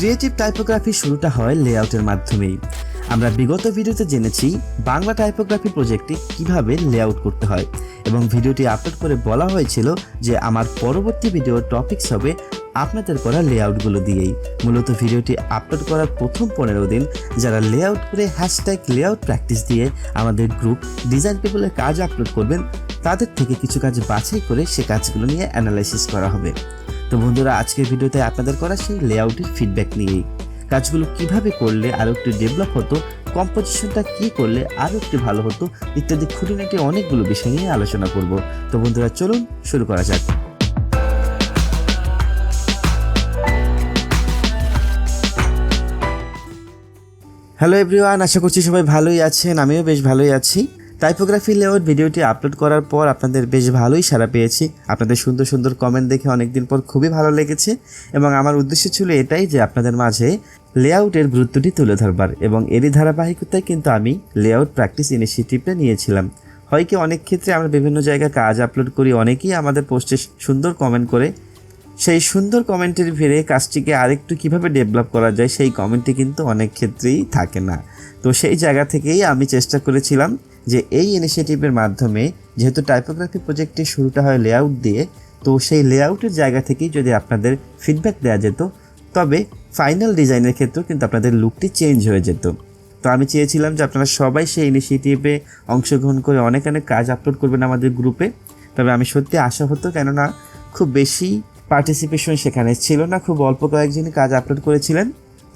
Creative typography শুরুটা হয় লেআউটের মাধ্যমেই। আমরা বিগত ভিডিওতে জেনেছি বাংলা টাইপোগ্রাফি প্রজেক্টে কীভাবে লেআউট করতে হয় এবং ভিডিওটি আপলোড করে বলা হয়েছিল যে আমার পরবর্তী ভিডিওর টপিকস হবে আপনাদের করা লেআউটগুলো দিয়েই। মূলত ভিডিওটি আপলোড করার প্রথম পনেরো দিন যারা লেআউট করে হ্যাশট্যাগ লেআউট প্র্যাকটিস দিয়ে আমাদের গ্রুপ ডিজাইন পিপলের কাজ আপলোড করবেন, তাদের থেকে কিছু কাজ বাছাই করে সে কাজগুলো নিয়ে অ্যানালাইসিস করা হবে। তো বন্ধুরা, আজকের ভিডিওতে আপনাদের করা সেই লেআউটের ফিডব্যাক নিয়েই কাজগুলো কীভাবে করলে আরও একটু ডেভেলপ হতো কম্পোজিশনটা কি করলে আরও একটু ভালো হতো, ইত্যাদি খুঁটিনাটি অনেকগুলো বিষয় নিয়ে আলোচনা করব। তো বন্ধুরা, চলুন শুরু করা যাক। হ্যালো এভরিওয়ান আশা করছি সবাই ভালোই আছেন, আমিও বেশ ভালোই আছি। টাইপোগ্রাফি লেআউট ভিডিওটি আপলোড করার পর আপনাদের বেশ ভালোই সাড়া পেয়েছি। আপনাদের সুন্দর সুন্দর কমেন্ট দেখে অনেকদিন পর খুবই ভালো লেগেছে এবং আমার উদ্দেশ্য ছিল এটাই যে আপনাদের মাঝে লেআউটের গুরুত্বটি তুলে ধরবার এবং এরই ধারাবাহিকতায় কিন্তু আমি লেআউট প্র্যাকটিস ইনিশিয়েটিভটা নিয়েছিলাম। হয় কি অনেক ক্ষেত্রে আমরা বিভিন্ন জায়গায় কাজ আপলোড করি, অনেকেই আমাদের পোস্টে সুন্দর কমেন্ট করে। সেই সুন্দর কমেন্টের ভিড়ে কাজটিকে আরেকটু কীভাবে ডেভেলপ করা যায় সেই কমেন্টটি কিন্তু অনেক ক্ষেত্রেই থাকে না। তো সেই জায়গা থেকেই আমি চেষ্টা করেছিলাম যে এই ইনিশিয়েটিভের মাধ্যমে যেহেতু টাইপোগ্রাফি প্রজেক্টের শুরুটা হয় লেআউট দিয়ে, তো সেই লেআউটের জায়গা থেকেই যদি আপনাদের ফিডব্যাক দেওয়া যেত, তবে ফাইনাল ডিজাইনের ক্ষেত্রেও কিন্তু আপনাদের লুকটি চেঞ্জ হয়ে যেত। তো আমি চেয়েছিলাম যে আপনারা সবাই সেই ইনিশিয়েটিভে অংশগ্রহণ করে অনেক অনেক কাজ আপলোড করবেন আমাদের গ্রুপে তবে আমি সত্যি আশা হতো কেননা খুব বেশি পার্টিসিপেশন সেখানে ছিল না, খুব অল্প কয়েকজনই কাজ আপলোড করেছিলেন।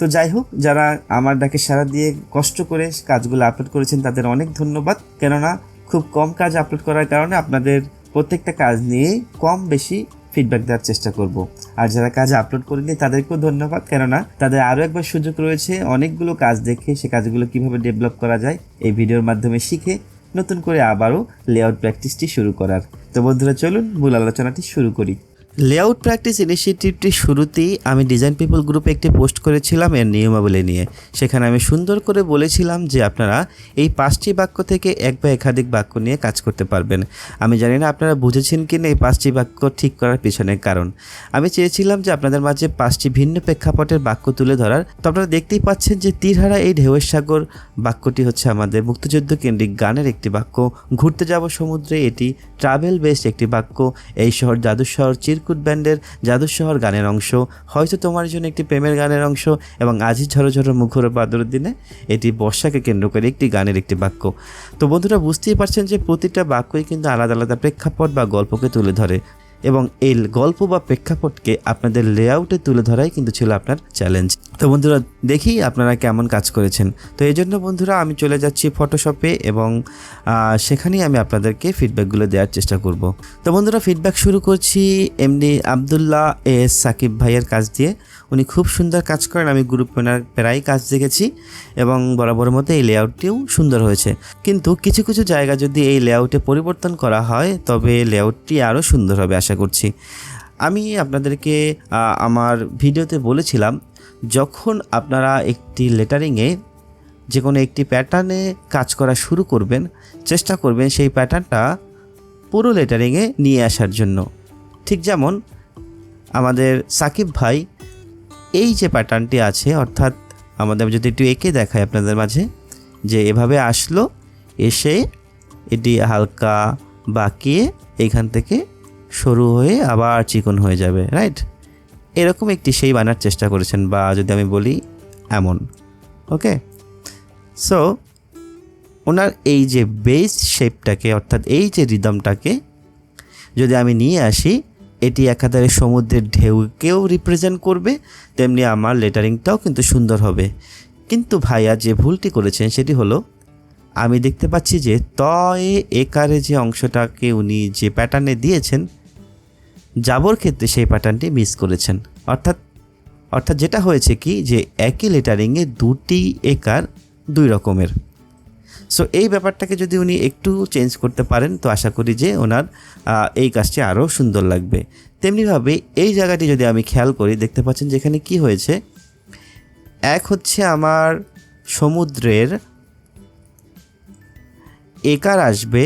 তো যাই হোক, যারা আমার ডাকে সারা দিয়ে কষ্ট করে কাজগুলো আপলোড করেছেন, তাদের অনেক ধন্যবাদ। কেননা খুব কম কাজ আপলোড করার কারণে আপনাদের প্রত্যেকটা কাজ নিয়ে কম বেশি ফিডব্যাক দেওয়ার চেষ্টা করব। আর যারা কাজ আপলোড করেনি তাদেরকেও ধন্যবাদ। কেননা তাদের আরও একবার সুযোগ রয়েছে অনেকগুলো কাজ দেখে সে কাজগুলো কীভাবে ডেভেলপ করা যায়, এই ভিডিওর মাধ্যমে শিখে নতুন করে আবারও লেআউট প্র্যাকটিসটি শুরু করার। তো বন্ধুরা, চলুন মূল আলোচনাটি শুরু করি। লেআউট প্র্যাকটিস ইনিশিয়েটিভটি শুরুতেই আমি ডিজাইন পিপল গ্রুপে একটি পোস্ট করেছিলাম এর নিয়মাবলী নিয়ে। সেখানে আমি সুন্দর করে বলেছিলাম যে আপনারা এই পাঁচটি বাক্য থেকে এক বা একাধিক বাক্য নিয়ে কাজ করতে পারবেন। আমি জানি না আপনারা বুঝেছেন কি না এই পাঁচটি বাক্য ঠিক করার পিছনের কারণ। আমি চেয়েছিলাম যে আপনাদের মাঝে পাঁচটি ভিন্ন প্রেক্ষাপটের বাক্য তুলে ধরার। তো আপনারা দেখতেই পাচ্ছেন যে তীরহারা এই ঢেউয়ের সাগর বাক্যটি হচ্ছে আমাদের মুক্তিযুদ্ধ কেন্দ্রিক গানের একটি বাক্য। ঘুরতে যাব সমুদ্রে এটি ট্রাভেল বেসড একটি বাক্য। এই শহর জাদুর শহর চিরকুট ব্যান্ডের জাদু শহর গানের অংশ। হয়তো তোমার জন্য একটি প্রেমের গানের অংশ এবং আজি ঝরো ঝরো মুখর বাদর দিনে এটি বর্ষাকে কেন্দ্র করে একটি গানের একটি বাক্য। তো বন্ধুরা, বুঝতেই পারছেন যে প্রতিটা বাক্যই কিন্তু আলাদা আলাদা প্রেক্ষাপট বা গল্পকে তুলে ধরে। এবং এই গল্প বা প্রেক্ষাপটকে আপনাদের লেআউটে তুলে ধরাই কিন্তু ছিল আপনার চ্যালেঞ্জ তো বন্ধুরা, দেখি আপনারা কেমন কাজ করেছেন। তো এই জন্য বন্ধুরা, আমি চলে যাচ্ছি ফটোশপে এবং সেখানেই আমি আপনাদেরকে ফিডব্যাকগুলো দেওয়ার চেষ্টা করব। তো বন্ধুরা ফিডব্যাক শুরু করছি এমনি আবদুল্লাহ এস সাকিব ভাইয়ের কাজ দিয়ে। উনি খুব সুন্দর কাজ করেন, আমি গ্রুপ ওনার প্রায় কাজ দেখেছি এবং বরাবর মতো এই লেআউটটিও সুন্দর হয়েছে। কিন্তু কিছু কিছু জায়গা যদি এই লেআউটে পরিবর্তন করা হয়, তবে লেআউটটি আরও সুন্দর হবে, আশা করছি। আমি আপনাদেরকে আমার ভিডিওতে বলেছিলাম, যখন আপনারা একটি লেটারিংয়ে যে কোনো একটি প্যাটার্নে কাজ করা শুরু করবেন, চেষ্টা করবেন সেই প্যাটার্নটা পুরো লেটারিংয়ে নিয়ে আসার জন্য। ঠিক যেমন, আমাদের সাকিব ভাই এই যে প্যাটার্নটি আছে, অর্থাৎ আমাদের যদি একটু এঁকে দেখায় আপনাদের মাঝে, যে এভাবে আসলো, এসে এটি হালকা বাঁকিয়ে এইখান থেকে সরু হয়ে আবার চিকন হয়ে যাবে রাইট এরকম একটি সেই বানার চেষ্টা করেছেন বা যদি আমি বলি, এমন ওকে সো ওনার এই যে বেস শেপটাকে অর্থাৎ এই যে রিদমটাকে যদি আমি নিয়ে আসি, এটি একাধারে সমুদ্রের ঢেউকেও রিপ্রেজেন্ট করবে, তেমনি আমার লেটারিংটাও কিন্তু সুন্দর হবে। কিন্তু ভাইয়া যে ভুলটি করেছেন, সেটি হলো, আমি দেখতে পাচ্ছি যে তয়ে একারে যে অংশটাকে উনি যে প্যাটার্নে দিয়েছেন যাবর ক্ষেত্রে সেই প্যাটার্নটি মিস করেছেন। অর্থাৎ অর্থাৎ যেটা হয়েছে কি যে একই লেটারিংয়ে দুটি একার দুই রকমের। সো এই ব্যাপারটাকে যদি উনি একটু চেঞ্জ করতে পারেন, তো আশা করি যে ওনার এই কাজটি আরও সুন্দর লাগবে। তেমনিভাবে এই জায়গাটি যদি আমি খেয়াল করি, দেখতে পাচ্ছেন যেখানে কি হয়েছে? এক হচ্ছে আমার সমুদ্রের একার আসবে,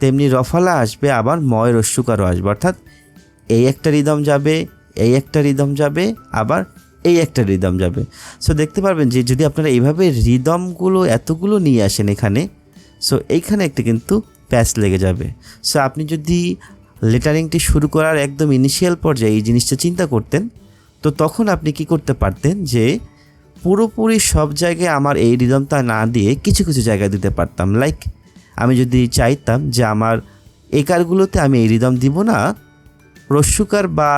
তেমনি রফালা আসবে, আবার ময় রস্যুকারও আসবে। অর্থাৎ এই একটা রিদম যাবে, এই একটা রিদম যাবে, আবার এই একটা রিদম যাবে। সো দেখতে পারবেন যে যদি আপনারা এইভাবে রিদমগুলো এতগুলো নিয়ে আসেন এখানে সো এইখানে একটা কিন্তু প্যাচ লেগে যাবে। সো আপনি যদি লেটারিংটি শুরু করার একদম ইনিশিয়াল পর্যায়ে এই জিনিসটা চিন্তা করতেন, তো তখন আপনি কি করতে পারতেন যে পুরোপুরি সব জায়গায় আমার এই রিদমটা না দিয়ে কিছু কিছু জায়গায় দিতে পারতাম। লাইক আমি যদি চাইতাম যে আমার একারগুলোতে আমি এই রিদম দিব না রস্যুকার বা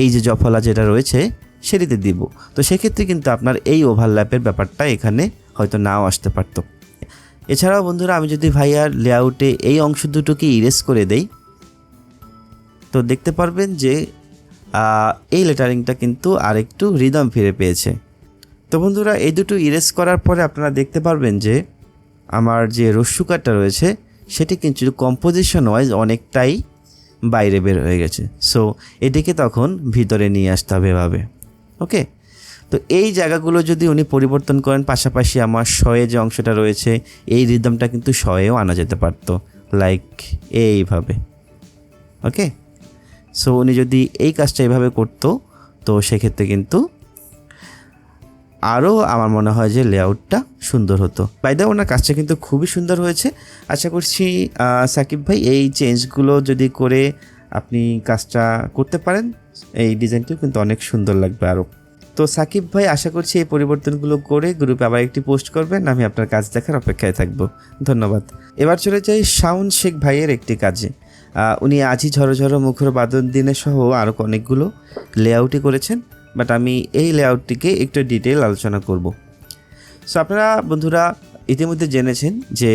এই যে জফলা যেটা রয়েছে, সেটিতে দিব। তো সেক্ষেত্রে কিন্তু আপনার এই ওভারল্যাপের ব্যাপারটা এখানে হয়তো নাও আসতে পারতো। এছাড়াও বন্ধুরা, আমি যদি ভাইয়ার লেআউটে এই অংশ দুটোকে ইরেজ করে দেই, তো দেখতে পারবেন যে এই লেটারিংটা কিন্তু আরেকটু রিদম ফিরে পেয়েছে। তো বন্ধুরা, এই দুটো ইরেজ করার পরে আপনারা দেখতে পারবেন যে, আমার যে রস্যুকারটা রয়েছে, সেটি কিন্তু কম্পোজিশন ওয়াইজ অনেকটাই বাইরে বের হয়ে গেছে। সো এটিকে তখন ভিতরে নিয়ে আসতে হবে এভাবে। ওকে তো এই জায়গাগুলো যদি উনি পরিবর্তন করেন, পাশাপাশি আমার শয়ে যে অংশটা রয়েছে, এই রিদমটা কিন্তু শয়েও আনা যেতে পারতো। লাইক এইভাবে। ওকে সো উনি যদি এই কাজটা এভাবে করতো, তো সেক্ষেত্রে কিন্তু আরও আমার মনে হয় যে লেআউটটা সুন্দর হতো। বাইদা ওনার কাজটা কিন্তু খুবই সুন্দর হয়েছে। আশা করছি সাকিব ভাই, এই চেঞ্জগুলো যদি করে আপনি কাজটা করতে পারেন, এই ডিজাইনটিও কিন্তু অনেক সুন্দর লাগবে আরও। তো সাকিব ভাই, আশা করছি এই পরিবর্তনগুলো করে গ্রুপে আবার একটি পোস্ট করবেন। আমি আপনার কাজ দেখার অপেক্ষায় থাকব। ধন্যবাদ। এবার চলে যাই শাউন শেখ ভাইয়ের একটি কাজে। উনি আজই ঝড়ো মুখর বাদন দিনে সহ আরও অনেকগুলো লেআউটই করেছেন। বাট আমি এই লেআউটটিকে একটু ডিটেল আলোচনা করব। সো আপনারা বন্ধুরা ইতিমধ্যে জেনেছেন যে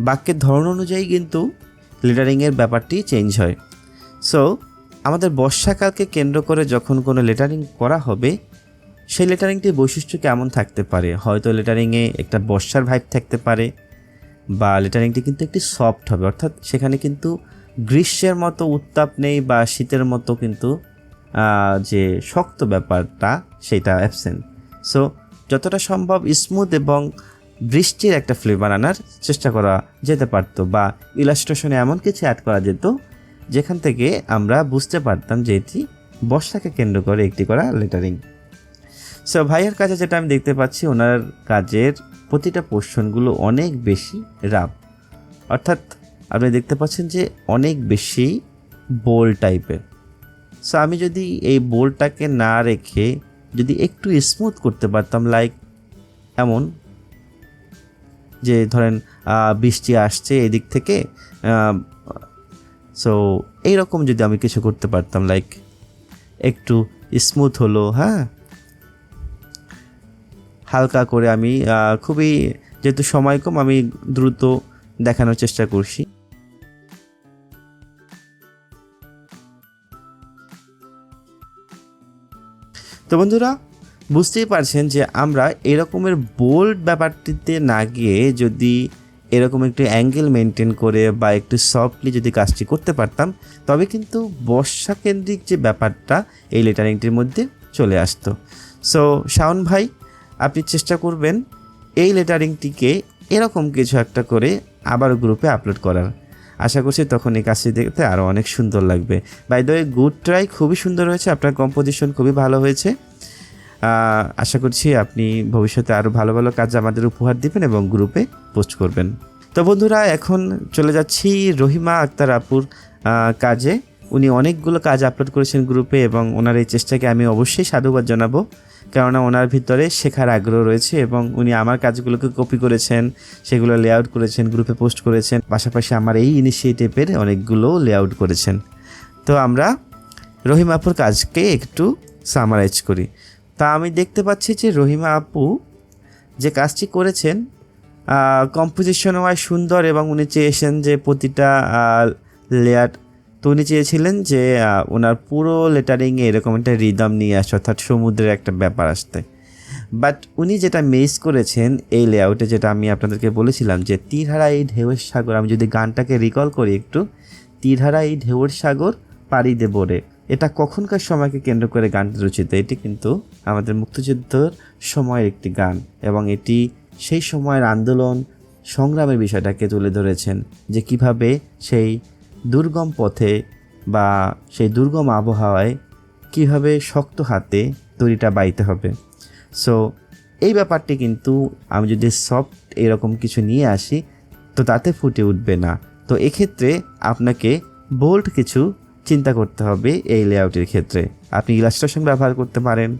বাক্যের ধরন অনুযায়ী কিন্তু লেটারিংয়ের ব্যাপারটি চেঞ্জ হয়। সো আমাদের বর্ষাকালকে কেন্দ্র করে যখন কোনো লেটারিং করা হবে, সেই লেটারিংটির বৈশিষ্ট্য কেমন থাকতে পারে? হয়তো লেটারিংয়ে একটা বর্ষার ভাইব থাকতে পারে বা লেটারিংটি কিন্তু একটি সফট হবে। অর্থাৎ সেখানে কিন্তু গ্রীষ্মের মতো উত্তাপ নেই বা শীতের মতো কিন্তু যে শক্ত ব্যাপারটা সেটা অ্যাবসেন্ট সো যতটা সম্ভব স্মুথ এবং বৃষ্টির একটা ফ্লেভার আনার চেষ্টা করা যেতে পারতো বা ইলাস্ট্রেশনে এমন কিছু অ্যাড করা যেত, যেখান থেকে আমরা বুঝতে পারতাম যে এটি বর্ষাকে কেন্দ্র করে একটি করা লেটারিং সো ভাইয়ের কাছে যেটা আমি দেখতে পাচ্ছি, ওনার কাজের প্রতিটা পোর্শনগুলো অনেক বেশি রাব অর্থাৎ আপনি দেখতে পাচ্ছেন যে অনেক বেশি বোল টাইপের সো আমি যদি এই বোলটাকে না রেখে যদি একটু স্মুথ করতে পারতাম লাইক এমন, যে ধরেন বৃষ্টি আসছে এদিক থেকে সো এইরকম যদি আমি কিছু করতে পারতাম লাইক একটু স্মুথ হলো হ্যাঁ? হালকা করে আমি খুবই, যেহেতু সময় কম, আমি দ্রুত দেখানোর চেষ্টা করছি। তো বন্ধুরা, বুঝতেই পারছেন যে আমরা এরকমের বোল্ড ব্যাপারটিতে না গিয়ে যদি এরকম একটু অ্যাঙ্গেল মেনটেন করে বা একটু সফটলি যদি কাজটি করতে পারতাম, তবে কিন্তু বর্ষা কেন্দ্রিক যে ব্যাপারটা, এই লেটারিংটির মধ্যে চলে আসতো। সো শাওন ভাই, আপনি চেষ্টা করবেন এই লেটারিংটিকে এরকম কিছু একটা করে আবার গ্রুপে আপলোড করার। আশা করছি তখন এই কাজটি দেখতে আরও অনেক সুন্দর লাগবে। বাই দ্য গুড ট্রাই খুবই সুন্দর হয়েছে, আপনার কম্পোজিশন খুবই ভালো হয়েছে। আশা করছি আপনি ভবিষ্যতে আরও ভালো ভালো কাজ আমাদের উপহার দিবেন এবং গ্রুপে পোস্ট করবেন। তো বন্ধুরা, এখন চলে যাচ্ছি রহিমা আক্তার আপুর কাজে। উনি অনেকগুলো কাজ আপলোড করেছেন গ্রুপে এবং ওনার এই চেষ্টাকে আমি অবশ্যই সাধুবাদ জানাব। কেননা ওনার ভিতরে শেখার আগ্রহ রয়েছে এবং উনি আমার কাজগুলোকে কপি করেছেন, সেগুলো লেআউট করেছেন গ্রুপে পোস্ট করেছেন, পাশাপাশি আমার এই ইনিশিয়েটিভের অনেকগুলো লেআউট করেছেন। তো আমরা রহিমা আপুর কাজকে একটু সামারাইজ করি। তা আমি দেখতে পাচ্ছি যে রহিমা আপু যে কাজটি করেছেন কম্পোজিশন ওয়াইজ সুন্দর এবং উনি চেয়েছেন যে প্রতিটা লেয়ার তো উনি চেয়েছিলেন যে ওনার পুরো লেটারিংয়ে এরকম একটা রিদম নিয়ে আসে, অর্থাৎ সমুদ্রের একটা ব্যাপার আসতে। বাট উনি যেটা মিস করেছেন এই লেআউটে যেটা আমি আপনাদেরকে বলেছিলাম যে, তীরহারা এই ঢেউয়ের সাগর, আমি যদি গানটাকে রিকল করি একটু, তীরহারা এই ঢেউয়ের সাগর পাড়ি দেব রে এটা কখনকার সময়কে কেন্দ্র করে গানটি রচিত, এটি কিন্তু আমাদের মুক্তিযুদ্ধর সময়ের একটি গান এবং এটি সেই সময়ের আন্দোলন সংগ্রামের বিষয়টাকে তুলে ধরেছেন যে কীভাবে সেই দুর্গম পথে বা সেই দুর্গম আবহাওয়ায় কীভাবে শক্ত হাতে তৈরিটা বাইতে হবে। সো এই ব্যাপারটি কিন্তু আমি যদি সফট এরকম কিছু নিয়ে আসি, তো তাতে ফুটে উঠবে না। তো এক্ষেত্রে আপনাকে বোল্ড কিছু চিন্তা করতে হবে এই লেআউটের ক্ষেত্রে। আপনি ইলাস্ট্রেশন ব্যবহার করতে পারেন,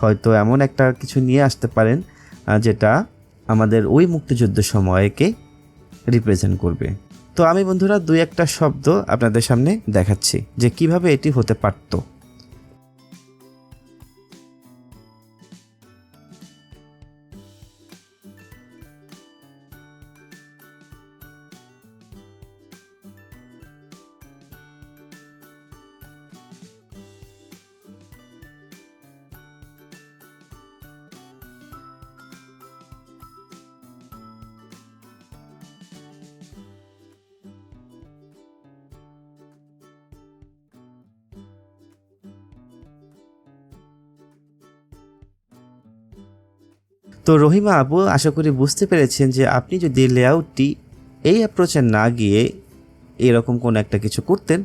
হয়তো এমন একটা কিছু নিয়ে আসতে পারেন যেটা আমাদের ওই মুক্তিযুদ্ধ সময়কে রিপ্রেজেন্ট করবে। তো আমি বন্ধুরা দুই একটা শব্দ আপনাদের সামনে দেখাচ্ছি যে কীভাবে এটি হতে পারত। তো রহিমা আপু, আশা করি বুঝতে পেরেছেন যে আপনি যদি লেআউটটি এই অ্যাপ্রোচে না গিয়ে এরকম কোনো একটা কিছু করতেন,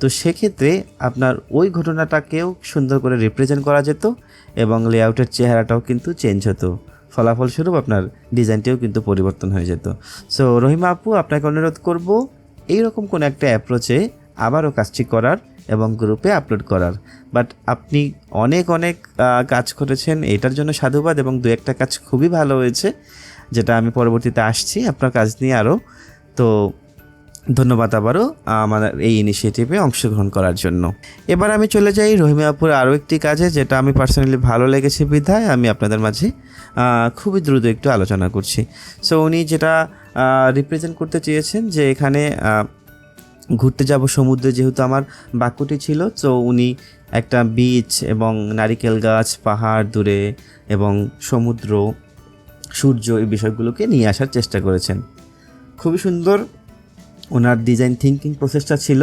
তো সেক্ষেত্রে আপনার ওই ঘটনাটাকেও সুন্দর করে রিপ্রেজেন্ট করা যেত এবং লেআউটের চেহারাটাও কিন্তু চেঞ্জ হতো। ফলাফলস্বরূপ আপনার ডিজাইনটিও কিন্তু পরিবর্তন হয়ে যেত। সো রহিমা আপু, আপনাকে অনুরোধ করব, এইরকম কোনো একটা অ্যাপ্রোচে আবারও কাজটি করার এবং গ্রুপে আপলোড করার। বাট আপনি অনেক অনেক কাজ করেছেন, এটার জন্য সাধুবাদ এবং দু একটা কাজ খুবই ভালো হয়েছে, যেটা আমি পরবর্তীতে আসছি আপনার কাজ নিয়ে আরও। তো ধন্যবাদ আবারও আমার এই ইনিশিয়েটিভে অংশগ্রহণ করার জন্য। এবার আমি চলে যাই রহিমাপুর আরও একটি কাজে, যেটা আমি পার্সোনালি ভালো লেগেছে বিধায়, আমি আপনাদের মাঝে খুবই দ্রুত একটু আলোচনা করছি। সো উনি যেটা রিপ্রেজেন্ট করতে চেয়েছেন যে এখানে ঘুরতে যাব সমুদ্রে যেহেতু আমার বাক্যটি ছিল, তো উনি একটা বিচ এবং নারিকেল গাছ, পাহাড় দূরে এবং সমুদ্র, সূর্য এই বিষয়গুলোকে নিয়ে আসার চেষ্টা করেছেন। খুবই সুন্দর ওনার ডিজাইন থিঙ্কিং প্রসেসটা ছিল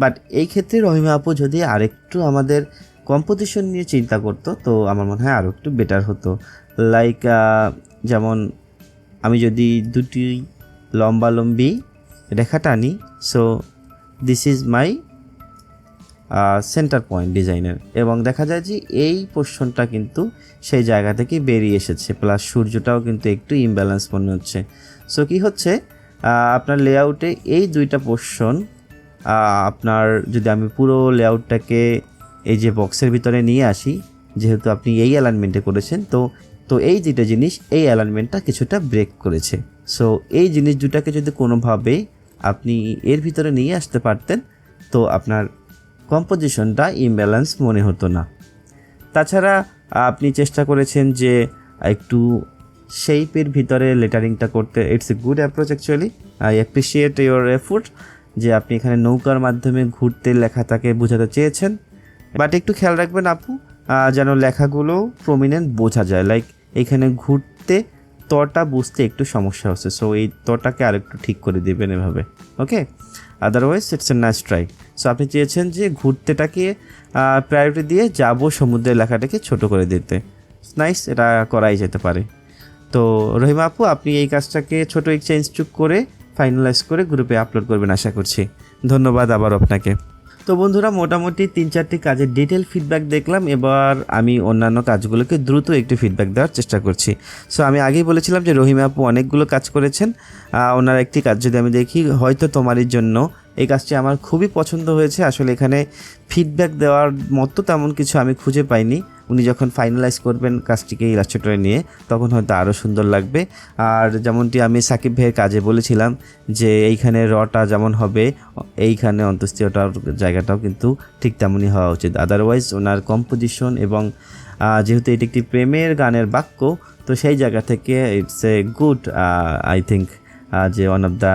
বাট এই ক্ষেত্রে রহিমা আপু যদি আরেকটু আমাদের কম্পোজিশন নিয়ে চিন্তা করতো, তো আমার মনে হয় আরও একটু বেটার হতো। লাইক যেমন আমি যদি দুটি লম্বালম্বি রেখা টানি so this is my centre point ডিজাইনের এবং দেখা যায় যে এই পোর্শনটা কিন্তু সেই জায়গা থেকে বেরিয়ে এসেছে। প্লাস সূর্যটাও কিন্তু একটু ইমব্যালেন্স মনে হচ্ছে। সো কি হচ্ছে? আপনার লেআউটে এই দুইটা পোর্শন আপনার যদি আমি পুরো লেআউটটাকে এই যে বক্সের ভিতরে নিয়ে আসি, যেহেতু আপনি এই অ্যালাইনমেন্টে করেছেন, তো তো এই দুইটা জিনিস এই অ্যালাইনমেন্টটা কিছুটা ব্রেক করেছে। সো এই জিনিস দুটাকে যদি কোনোভাবে আপনি এর ভিতরে নিয়ে আসতে পারতেন, তো আপনার কম্পোজিশনটা ইমব্যালেন্স মনে হতো না। তাছাড়া আপনি চেষ্টা করেছেন যে একটু শেপের ভিতরে লেটারিংটা করতে। It's a good approach actually I appreciate your effort যে আপনি এখানে নৌকার মাধ্যমে ঘুরতে লেখাটাকে বোঝাতে চেয়েছেন। বাট একটু খেয়াল রাখবেন আপু যেন লেখাগুলো প্রমিনেন্ট বোঝা যায়। লাইক এখানে ঘুরতে তটা বুঝতে একটু সমস্যা হচ্ছে। সো এই তটাকে আরেকটু ঠিক করে দেবেন এভাবে okay otherwise it's a nice try so আপনি চেয়েছেন যে ঘুরতেটাকে প্রায়োরিটি দিয়ে যাব সমুদ্রের লেখাটাকে ছোট করে দিতে। নাইস এটা করাই যেতে পারে। তো, রহিমা আপু, আপনি এই কাজটাকে ছোট চেঞ্জ চুক করে ফাইনালাইজ করে গ্রুপে আপলোড করবেন আশা করছি। ধন্যবাদ আবার আপনাকে। তো বন্ধুরা, মোটামুটি তিন চারটি কাজের ডিটেল ফিডব্যাক দেখলাম। এবার আমি অন্যান্য কাজগুলোকে দ্রুত একটু ফিডব্যাক দেওয়ার চেষ্টা করছি। সো আমি আগেই বলেছিলাম যে রহিমা আপু অনেকগুলো কাজ করেছেন। ওনার একটি কাজ যদি আমি দেখি, হয়তো তোমারই জন্য। এই কাজটি আমার খুবই পছন্দ হয়েছে। আসলে এখানে ফিডব্যাক দেওয়ার মতো তেমন কিছু আমি খুঁজে পাইনি। উনি যখন ফাইনালাইজ করবেন কাজটিকে ইলাস্ট্রেটরে নিয়ে, তখন হয়তো আরও সুন্দর লাগবে। আর যেমনটি আমি সাকিব ভাইয়ের কাজে বলেছিলাম যে, এইখানে রটা যেমন হবে, এইখানে অন্তস্তীয়টার জায়গাটাও কিন্তু ঠিক তেমনই হওয়া উচিত। আদারওয়াইজ ওনার কম্পোজিশন এবং যেহেতু এটি একটি প্রেমের গানের বাক্য, তো সেই জায়গা থেকে it's a good I think যে ওয়ান অফ দ্য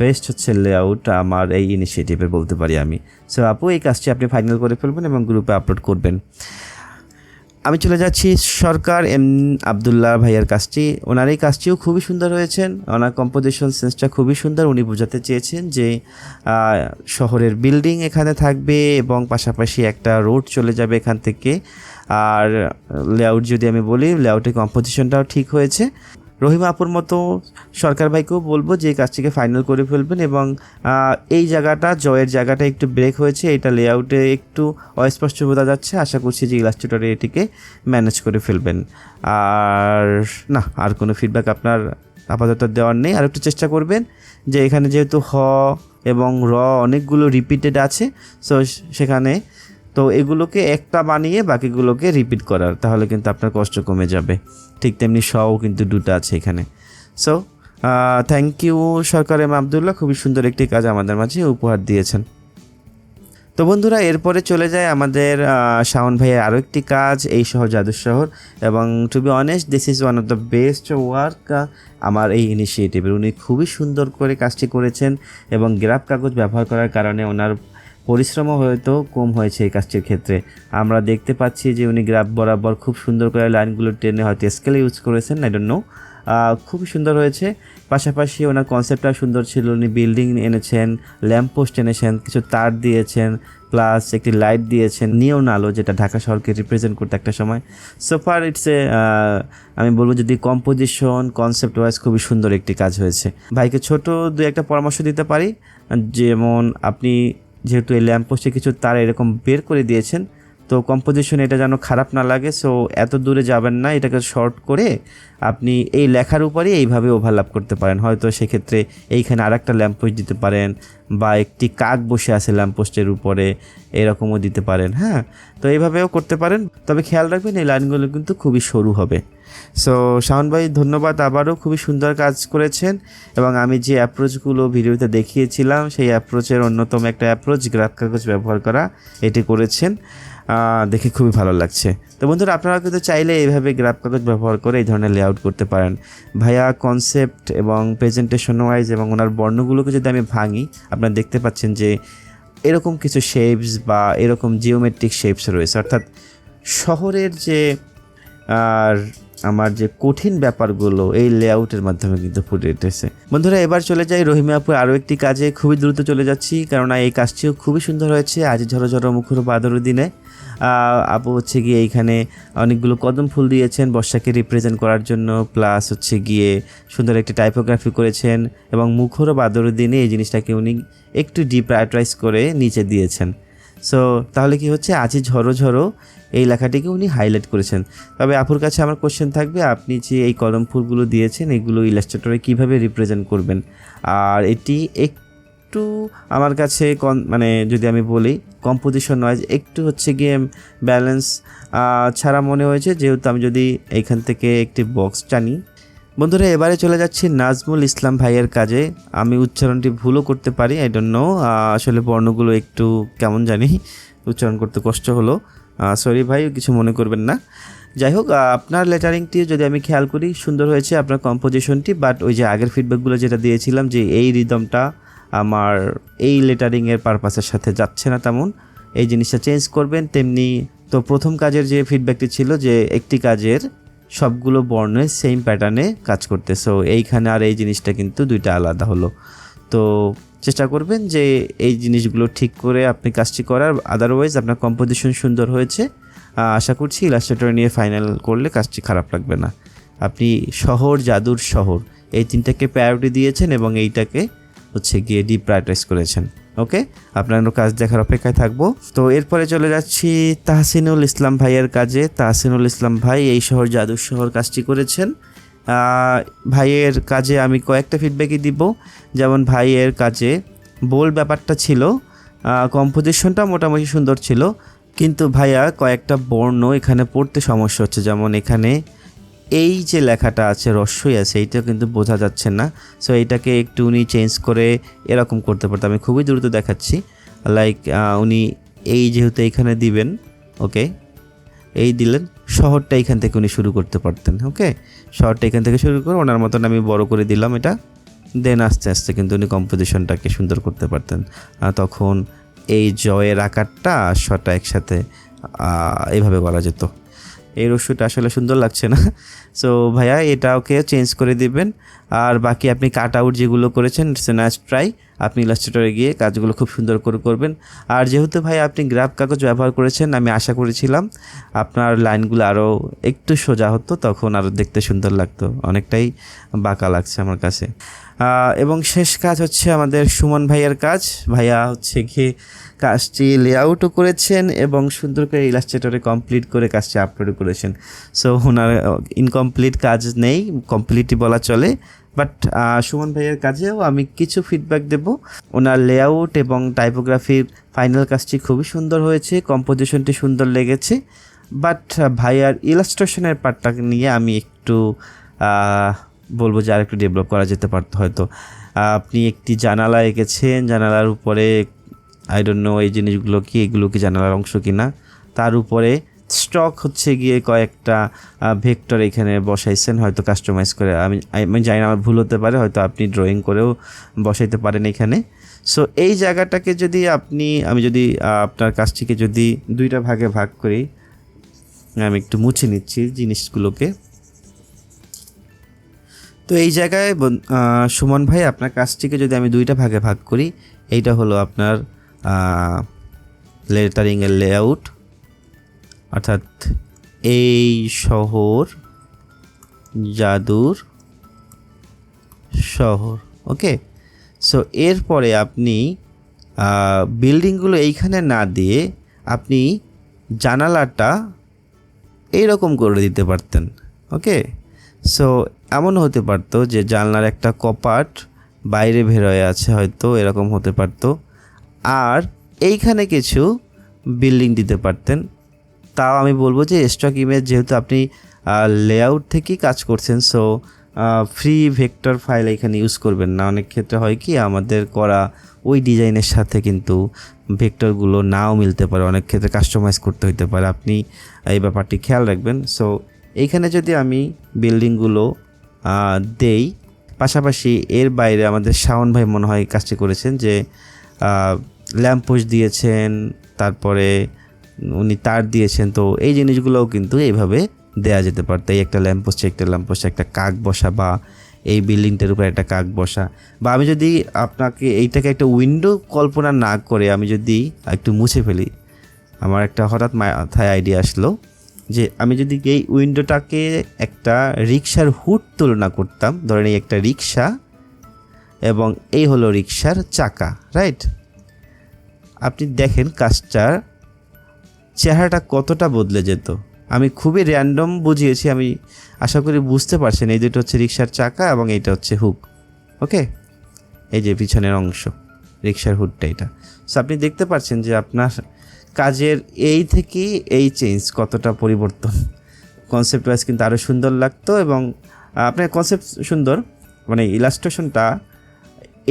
বেস্ট হচ্ছে লেআউট আমার এই ইনিশিয়েটিভে বলতে পারি আমি। সো আপু, এই কাজটি আপনি ফাইনাল করে ফেলবেন এবং গ্রুপে আপলোড করবেন। আমি চলে যাচ্ছি সরকার এম আবদুল্লাহ ভাইয়ার কাজটি। ওনার এই কাজটিও খুবই সুন্দর হয়েছেন। ওনার কম্পোজিশন সেন্সটা খুবই সুন্দর। উনি বোঝাতে চেয়েছেন যে শহরের বিল্ডিং এখানে থাকবে এবং পাশাপাশি একটা রোড চলে যাবে এখান থেকে। আর লেআউট যদি আমি বলি লেআউটের কম্পোজিশনটাও ঠিক হয়েছে। রহিমা আপুর মতো সরকার ভাইকেও বলব যে কাজটিকে ফাইনাল করে ফেলবেন এবং এই জায়গাটা, জয়ের জায়গাটা একটু ব্রেক হয়েছে, এটা লেআউটে একটু অস্পষ্ট বোঝা যাচ্ছে। আশা করছি যে ইলাস্ট্রেটরে এটিকে ম্যানেজ করে ফেলবেন। আর, না, আর কোনো ফিডব্যাক আপনার আপাতত দেওয়ার নেই। আর একটু চেষ্টা করবেন যে এখানে যেহেতু হ এবং র অনেকগুলো রিপিটেড আছে সো সেখানে তো এগুলোকে একটা বানিয়ে বাকিগুলোকে রিপিট করার, তাহলে কিন্তু আপনার কষ্ট কমে যাবে। ঠিক তেমনি শও কিন্তু দুটো আছে এখানে। So thank you Sarkar M Abdullah, খুবই সুন্দর একটি কাজ আমাদের মাঝে উপহার দিয়েছেন। তো বন্ধুরা, এরপরে চলে যায় আমাদের শাওন ভাইয়ের আরও একটি কাজ, এই শহর জাদুর শহর। এবং to be honest this is one of the best work আমার এই ইনিশিয়েটিভের উনি খুবই সুন্দর করে কাজটি করেছেন এবং গ্রাফ কাগজ ব্যবহার করার কারণে ওনার পরিশ্রমও হয়তো কম হয়েছে এই কাজটির ক্ষেত্রে। আমরা দেখতে পাচ্ছি যে উনি গ্রাফ বরাবর খুব সুন্দর করে লাইনগুলো টেনে হয়তো স্কেলে ইউজ করেছেন আই ডোন্ট নো খুবই সুন্দর হয়েছে। পাশাপাশি ওনার কনসেপ্টটা সুন্দর ছিল। উনি বিল্ডিং এনেছেন, ল্যাম্প পোস্ট এনেছেন, কিছু তার দিয়েছেন, প্লাস একটি লাইট দিয়েছেন, নিয়ন আলো, যেটা ঢাকা শহরকে রিপ্রেজেন্ট করতে একটা সময়। সোফার ইটস এ আমি বলব যদি কম্পোজিশন কনসেপ্ট ওয়াইজ খুবই সুন্দর একটি কাজ হয়েছে। ভাইকে ছোট দু একটা পরামর্শ দিতে পারি। যেমন আপনি যেহেতু এই ল্যাম্প পোস্টে কিছু তার এরকম বের করে দিয়েছেন, তো কম্পোজিশন এটা যেন খারাপ না লাগে সো এত দূরে যাবেন না, এটাকে শর্ট করে আপনি এই লেখার উপরে এইভাবে ওভারল্যাপ করতে পারেন। হয়তো সেক্ষেত্রে এইখানে আর একটা ল্যাম্পোস্ট দিতে পারেন, বা একটি কাক বসে আছে ল্যাম্পোস্টের উপরে, এরকমও দিতে পারেন হ্যাঁ? তো এইভাবেও করতে পারেন। তবে খেয়াল রাখবেন এই লাইনগুলো কিন্তু খুবই সরু হবে। সো শাওন ভাই, ধন্যবাদ আবারও। খুবই সুন্দর কাজ করেছেন এবং আমি যে অ্যাপ্রোচগুলো ভিডিওতে দেখিয়েছিলাম, সেই অ্যাপ্রোচের অন্যতম একটা অ্যাপ্রোচ গ্রাফ কাগজ ব্যবহার করা। এটি করেছেন। দেখে খুবই ভালো লাগছে। তো বন্ধুরা, আপনারা কিন্তু চাইলে এইভাবে গ্রাফ কাগজ ব্যবহার করে এই ধরনের লেআউট করতে পারেন। ভাইয়া কনসেপ্ট এবং প্রেজেন্টেশন ওয়াইজ এবং ওনার বর্ণগুলোকে যদি আমি ভাঙি, আপনারা দেখতে পাচ্ছেন যে এরকম কিছু শেপস বা এরকম জিওমেট্রিক শেপস রয়েছে। অর্থাৎ শহরের যে, আর আমার যে কঠিন ব্যাপারগুলো এই লেআউটের মাধ্যমে কিন্তু ফুটে উঠেছে। বন্ধুরা, এবার চলে যাই রহিমা আপুর আরও একটি কাজে। খুবই দ্রুত চলে যাচ্ছি, কেননা এই কাজটিও খুবই সুন্দর হয়েছে আজ ঝরো ঝরো মুখর বাদর দিনে। আপু হচ্ছে গিয়ে এইখানে অনেকগুলো কদম ফুল দিয়েছেন বর্ষাকে রিপ্রেজেন্ট করার জন্য প্লাস হচ্ছে গিয়ে সুন্দর একটি টাইপোগ্রাফি করেছেন এবং মুখর বাদর দিনে এই জিনিসটাকে উনি একটু ডিপ্রায়োটাইজ করে নিচে দিয়েছেন। সো তাহলে কি হচ্ছে? আজি ঝরো ঝরো এই লেখাটিকে উনি হাইলাইট করেছেন। তবে আপুর কাছে আমার কোশ্চেন থাকবে, আপনি যে এই কলম ফুলগুলো দিয়েছেন, এগুলো ইলাস্ট্রেটরে কীভাবে রিপ্রেজেন্ট করবেন? আর এটি একটু আমার কাছে মানে যদি আমি বলি কম্পোজিশন ওয়াইজ একটু হচ্ছে গিয়ে ব্যালেন্স ছাড়া মনে হয়েছে, যেহেতু আমি যদি এখান থেকে একটি বক্স টানি। বন্ধুরা, এবারে চলে যাচ্ছি নাজমুল ইসলাম ভাইয়ের কাজে। আমি উচ্চারণটি ভুলও করতে পারি আই ডোন্ট নো আসলে বর্ণগুলো একটু কেমন জানি, উচ্চারণ করতে কষ্ট হলো। সরি ভাই, কিছু মনে করবেন না। যাই হোক আপনার লেটারিংটি যদি আমি খেয়াল করি, সুন্দর হয়েছে আপনার কম্পোজিশনটি বাট ওই যে আগের ফিডব্যাকগুলো যেটা দিয়েছিলাম যে এই রিদমটা আমার এই লেটারিংয়ের পারপাসের সাথে যাচ্ছে না তেমন, এই জিনিসটা চেঞ্জ করবেন। তেমনি তো প্রথম কাজের যে ফিডব্যাকটি ছিল যে একটি কাজের সবগুলো বর্ণে সেম প্যাটার্নে কাজ করতে। সো এইখানে আর এই জিনিসটা কিন্তু দুইটা আলাদা হলো। তো চেষ্টা করবেন যে এই জিনিসগুলো ঠিক করে আপনি কাজটি করার। আদারওয়াইজ আপনার কম্পোজিশন সুন্দর হয়েছে। আশা করছি ইলাস্ট্রেটর নিয়ে ফাইনাল করলে কাজটি খারাপ লাগবে না। আপনি শহর, জাদুর শহর, এই তিনটাকে প্রায়োরিটি দিয়েছেন এবং এইটাকে হচ্ছে গিয়ে ডিপ্রায়োটাইজ করেছেন। ওকে আপনার কাজ দেখার অপেক্ষায় থাকব। তো এরপরে চলে যাচ্ছি তাহসিনুল ইসলাম ভাইয়ের কাজে। তাহসিনুল ইসলাম ভাই এই শহর, জাদুর শহর কাজটি করেছেন। ভাইয়ের কাজে আমি কয়েকটা ফিডব্যাকই দিব। যেমন ভাইয়ের কাজে বোল ব্যাপারটা ছিল কম্পোজিশনটা মোটামুটি সুন্দর ছিল, কিন্তু ভাইয়া কয়েকটা বর্ণ এখানে পড়তে সমস্যা হচ্ছে। যেমন এখানে এই যে লেখাটা আছে, রস্যই আছে, এইটা কিন্তু বোঝা যাচ্ছে না। সো এইটাকে একটু উনি চেঞ্জ করে এরকম করতে পারতো। আমি খুবই দ্রুত দেখাচ্ছি। লাইক উনি এই যেহেতু এইখানে দিবেন ওকে এই দিলেন, শহরটা এখান থেকে উনি শুরু করতে পারতেন ওকে শহরটা এখান থেকে শুরু করে ওনার মতন আমি বড় করে দিলাম এটা। দেন আস্তে আস্তে কিন্তু উনি কম্পোজিশনটাকে সুন্দর করতে পারতেন। তখন এই জয়ের আকারটা শটা একসাথে এভাবে করা যেত। এই রস্যটা আসলে সুন্দর লাগছে না। সো ভাইয়া, এটা ওকে চেঞ্জ করে দিবেন। আর বাকি আপনি কাট আউট যেগুলো করেছেন নাইস ট্রাই আপনি ইলাস্ট্রেটরে গিয়ে কাজগুলো খুব সুন্দর করে করবেন। আর যেহেতু ভাই আপনি গ্রাফ কাগজ ব্যবহার করেছেন, আমি আশা করেছিলাম আপনার লাইনগুলো আরও একটু সোজা হতো, তখন আরও দেখতে সুন্দর লাগতো। অনেকটাই বাঁকা লাগছে আমার কাছে। এবং শেষ কাজ হচ্ছে আমাদের সুমন ভাইয়ের কাজ। ভাইয়া হচ্ছে গিয়ে কাজটি লেআউটও করেছেন এবং সুন্দর করে ইলাস্ট্রেটরে কমপ্লিট করে কাজটি আপলোড করেছেন। সো ওনার ইনকমপ্লিট কাজ নেই কমপ্লিটই বলা চলে। বাট সুমন ভাইয়ের কাজেও আমি কিছু ফিডব্যাক দেব। ওনার লেআউট এবং টাইপোগ্রাফির ফাইনাল কাজটি খুবই সুন্দর হয়েছে কম্পোজিশনটি সুন্দর লেগেছে। বাট ভাইয়ার ইলাস্ট্রেশনের পার্টটা নিয়ে আমি একটু বলব যে আরেকটু ডেভেলপ করা যেতে পারতো হয়তো। আপনি একটি জানালা এঁকেছেন, জানালার উপরে আই ডোন্ট নো এই জিনিসগুলো কি, এগুলো কি জানালার অংশ কি না তার উপরে স্টক হচ্ছে গিয়ে কয়েকটা ভেক্টর এখানে বসাইছেন, হয়তো কাস্টমাইজ করে। আমি আমি জানি না, আমার ভুল হতে পারে, হয়তো আপনি ড্রয়িং করেও বসাইতে পারেন এখানে। সো এই জায়গাটাকে যদি আপনি, আমি যদি আপনার কাজটিকে যদি দুইটা ভাগে ভাগ করি, আমি একটু মুছে নিচ্ছি জিনিসগুলোকে। তো এই জায়গায় সুমন ভাই, আপনার কাজটিকে যদি আমি দুইটা ভাগে ভাগ করি, এইটা হলো আপনার লেটারিংয়ের লেআউট অর্থাৎ এই শহর, জাদুর শহর ওকে সো এরপরে আপনি বিল্ডিংগুলো এইখানে না দিয়ে আপনি জানালাটা এইরকম করে দিতে পারতেন ওকে সো এমন হতে পারতো যে জানলার একটা কপাট বাইরে বের হয়ে আছে হয়তো, এরকম হতে পারতো। আর এইখানে কিছু বিল্ডিং দিতে পারতেন। তাও আমি বলব যে স্টক ইমেজ যেহেতু আপনি লেআউট থেকেই কাজ করছেন সো ফ্রি ভেক্টর ফাইল এখানে ইউজ করবেন না। অনেক ক্ষেত্রে হয় কি, আমাদের করা ওই ডিজাইনের সাথে কিন্তু ভেক্টরগুলো নাও মিলতে পারে। অনেক ক্ষেত্রে কাস্টমাইজ করতে হইতে পারে। আপনি এই ব্যাপারটি খেয়াল রাখবেন। সো এইখানে যদি আমি বিল্ডিংগুলো দেই, পাশাপাশি এর বাইরে আমাদের শাওন ভাই মনে হয় কাজটি করেছেন যে ল্যাম্পোস্ট দিয়েছেন, তারপরে উনি তার দিয়েছেন, তো এই জিনিসগুলোও কিন্তু এইভাবে দেয়া যেতে পারতো এই একটা ল্যাম্পোস্টে একটা ল্যাম্পোস্টে একটা কাক বসা বা এই বিল্ডিংটার উপরে একটা কাক বসা। বা আমি যদি আপনাকে এইটাকে একটা উইন্ডো কল্পনা না করে আমি যদি একটু মুছে ফেলি, আমার একটা হঠাৎ মাথায় আইডিয়া আসলো যে আমি যদি এই উইন্ডোটাকে একটা রিক্সার হুড তুলনা করতাম, ধরেন এই একটা রিক্সা এবং এই হলো রিক্সার চাকা রাইট আপনি দেখেন কাজটার চেহারাটা কতটা বদলে যেত। আমি খুবই র্যান্ডম বুঝিয়েছি, আমি আশা করি বুঝতে পারছেন। এই দুটো হচ্ছে রিক্সার চাকা এবং এইটা হচ্ছে হুক ওকে এই যে পিছনের অংশ রিক্সার হুডটা এটা। সো আপনি দেখতে পাচ্ছেন যে আপনার কাজের এই থেকে এই চেঞ্জ কতটা পরিবর্তন। কনসেপ্ট ওয়াইজ কিন্তু আরও সুন্দর লাগতো এবং আপনার কনসেপ্ট সুন্দর মানে ইলাস্ট্রেশনটা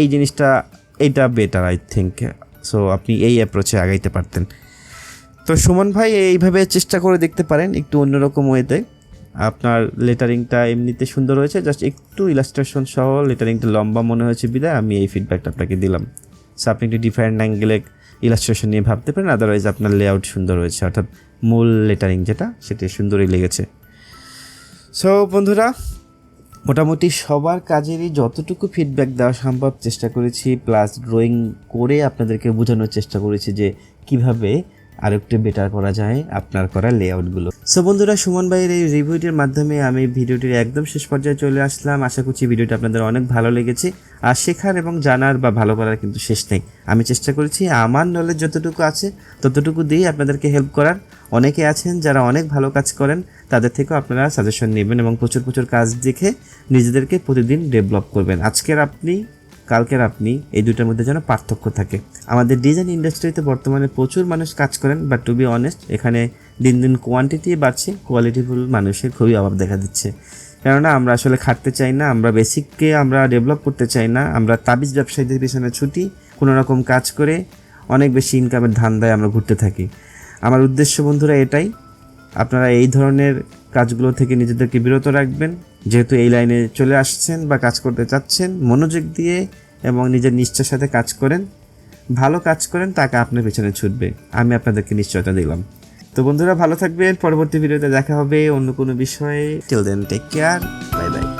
এই জিনিসটা, এইটা বেটার আই থিঙ্ক সো আপনি এই অ্যাপ্রোচে আগাইতে পারতেন। তো সুমন ভাই এইভাবে চেষ্টা করে দেখতে পারেন একটু অন্যরকম ওয়েতে। আপনার লেটারিংটা এমনিতে সুন্দর হয়েছে, জাস্ট একটু ইলাস্ট্রেশন সহ লেটারিংটা লম্বা মনে হয়েছে বিদায়, আমি এই ফিডব্যাকটা আপনাকে দিলাম। সো আপনি একটু ডিফারেন্ট অ্যাঙ্গেলে ইলাস্ট্রেশন নিয়ে ভাবতে পারেন আদারওয়াইজ আপনার লেআউট সুন্দর হয়েছে, অর্থাৎ মূল লেটারিং যেটা, সেটি সুন্দরই লেগেছে। সো বন্ধুরা মোটামুটি সবার কাজেরই যতটুকু ফিডব্যাক দেওয়া সম্ভব চেষ্টা করেছি প্লাস ড্রয়িং করে আপনাদেরকে বোঝানোর চেষ্টা করেছি যে কীভাবে আর একটু বেটার করা যায় আপনার করা লেআউটগুলো সো বন্ধুরা, সুমন ভাইয়ের এই রিভিউটির মাধ্যমে আমি ভিডিওটির একদম শেষ পর্যায়ে চলে আসলাম। আশা করছি ভিডিওটি আপনাদের অনেক ভালো লেগেছে। আর শেখার এবং জানার বা ভালো করার কিন্তু শেষ নেই। আমি চেষ্টা করেছি, আমার নলেজ যতটুকু আছে ততটুকু দিয়েই আপনাদেরকে হেল্প করার। অনেকে আছেন যারা অনেক ভালো কাজ করেন, তাদের থেকেও আপনারা সাজেশন নেবেন এবং প্রচুর প্রচুর কাজ দেখে নিজেদেরকে প্রতিদিন ডেভেলপ করবেন। আজকের আপনি কালকের আপনি এই দুটার মধ্যে যেন পার্থক্য থাকে। আমাদের ডিজাইন ইন্ডাস্ট্রিতে বর্তমানে প্রচুর মানুষ কাজ করেন বাট টু বি অনেস্ট এখানে দিন দিন কোয়ান্টিটি বাড়ছে কোয়ালিটিফুল মানুষের খুবই অভাব দেখা দিচ্ছে। কেননা আমরা আসলে খাটতে চাই না, আমরা বেসিককে আমরা ডেভেলপ করতে চাই না, আমরা তাবিজ ব্যবসায়ীদের পিছনে ছুটি, কোনো রকম কাজ করে অনেক বেশি ইনকামের ধান্দায় আমরা ঘুরতে থাকি। আমার উদ্দেশ্য বন্ধুরা এটাই, আপনারা এই ধরনের কাজগুলো থেকে নিজেদেরকে বিরত রাখবেন যেহেতু এই লাইনে চলে আসছেন বা কাজ করতে চাচ্ছেন, মনোযোগ দিয়ে এবং নিজের নিষ্ঠার সাথে কাজ করেন, ভালো কাজ করেন, তাকে আপনার পেছনে ছুটবে। আমি আপনাদেরকে নিশ্চয়তা দিলাম। তো বন্ধুরা, ভালো থাকবেন। পরবর্তী ভিডিওতে দেখা হবে অন্য কোনো বিষয়ে। Till then take care bye bye